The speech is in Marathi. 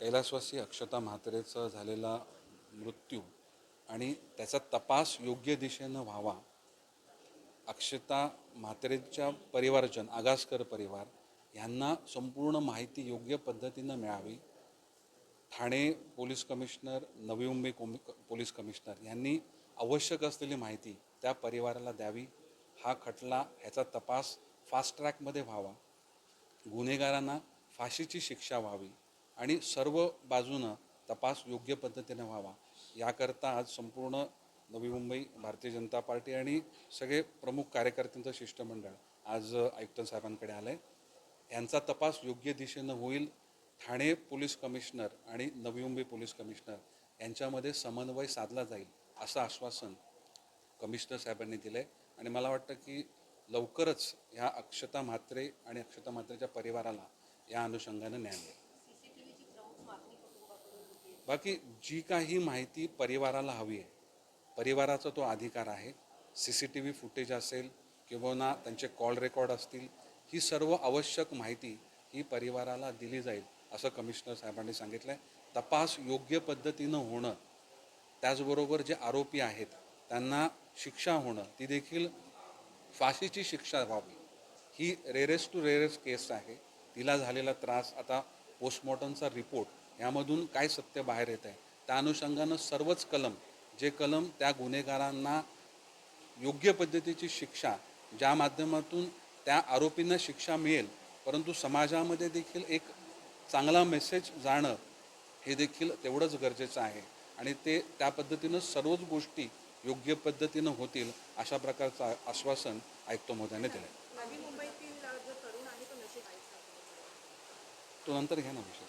कैलासवासी अक्षता म्हात्रेचा झालेला मृत्यू आणि त्याचा तपास योग्य दिशेनं व्हावा अक्षता म्हात्रेच्या परिवारजन आगासकर परिवार यांना संपूर्ण माहिती योग्य पद्धतीनं मिळावी. ठाणे पोलीस कमिशनर नवी मुंबई कोम पोलीस कमिशनर यांनी आवश्यक असलेली माहिती त्या परिवाराला द्यावी. हा खटला ह्याचा तपास फास्ट ट्रॅकमध्ये व्हावा. गुन्हेगारांना फाशीची शिक्षा व्हावी. आणि सर्व बाजूनं तपास योग्य पद्धतीने व्हावा. याकरता आज संपूर्ण नवी मुंबई भारतीय जनता पार्टी आणि सगळे प्रमुख कार्यकर्त्यांचं शिष्टमंडळ आज आयुक्त साहेबांकडे आलं आहे यांचा तपास योग्य दिशेनं होईल. ठाणे पोलीस कमिशनर आणि नवी मुंबई पोलीस कमिशनर यांच्यामध्ये समन्वय साधला जाईल असं आश्वासन कमिशनर साहेबांनी दिलं आहे आणि मला वाटतं की लवकरच ह्या अक्षता म्हात्रे आणि अक्षता म्हात्रेच्या परिवाराला या अनुषंगानं न्याय मिळेल. बाकी जी काही माहिती परिवाराला हवी आहे परिवाराचा तो अधिकार आहे C C T V footage असेल किंवा ना त्यांचे कॉल रेकॉर्ड असतील ही सर्व आवश्यक माहिती ही परिवाराला दिली जाईल असं कमिशनर साहेबांनी सांगितलं आहे तपास योग्य पद्धतीनं होणं त्याचबरोबर जे आरोपी आहेत त्यांना शिक्षा होणं ती देखील फाशीची शिक्षा व्हावी. ही रेरेस्ट टू रेरेस्ट केस आहे तिला झालेला त्रास आता पोस्टमॉर्टमचा रिपोर्ट यामधून काय सत्य बाहेर येत आहे? त्या अनुषंगानं सर्वच कलम जे कलम त्या गुन्हेगारांना योग्य पद्धतीची शिक्षा ज्या माध्यमातून त्या आरोपींना शिक्षा मिळेल परंतु समाजामध्ये देखील एक चांगला मेसेज जाणं हे देखील तेवढंच गरजेचं आहे. आणि ते त्या पद्धतीनं सर्वच गोष्टी योग्य पद्धतीनं होतील अशा प्रकारचं आश्वासन आयुक्त महोदयाने दिलं तो नंतर घ्या ना विषय